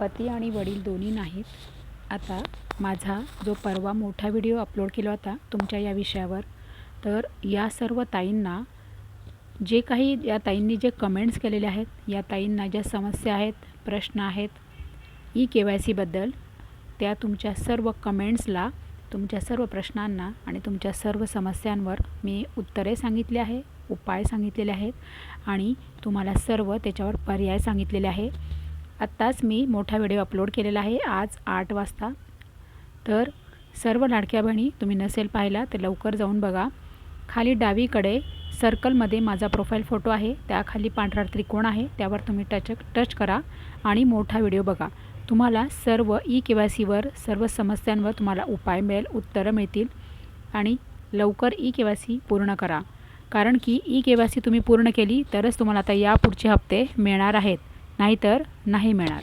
पती आणि वडील दोन्ही नाहीत. आता माझा जो परवा मोठा व्हिडिओ अपलोड केला होता तुमच्या या विषयावर तर या सर्व ताईंना जे काही या ताईंनी जे कमेंट्स केलेले आहेत या ताईंना ज्या समस्या आहेत प्रश्न आहेत ई के वाय सीबद्दल त्या तुमच्या सर्व कमेंट्सला तुमच्या सर्व प्रश्नांना आणि तुमच्या सर्व समस्यांवर मी उत्तरे सांगितली आहे उपाय सांगितलेले आहेत आणि तुम्हाला सर्व त्याच्यावर पर्याय सांगितलेले आहे. आत्ताच मी मोठा व्हिडिओ अपलोड केलेला आहे आज आठ वाजता. तर सर्व लाडक्या बहिणी तुम्ही नसेल पाहिला तर लवकर जाऊन बघा. खाली डावीकडे सर्कलमध्ये माझा प्रोफाईल फोटो आहे. त्याखाली पांढरा त्रिकोण आहे. त्यावर तुम्ही टच टच करा आणि मोठा व्हिडिओ बघा. तुम्हाला सर्व ई के वाय सीवर सर्व समस्यांवर तुम्हाला उपाय मिळेल उत्तरं मिळतील आणि लवकर ई के वाय सी पूर्ण करा. कारण की ई के वाय सी तुम्ही पूर्ण केली तरच तुम्हाला आता यापुढचे हप्ते मिळणार आहेत. नाहीतर नाही मिळणार.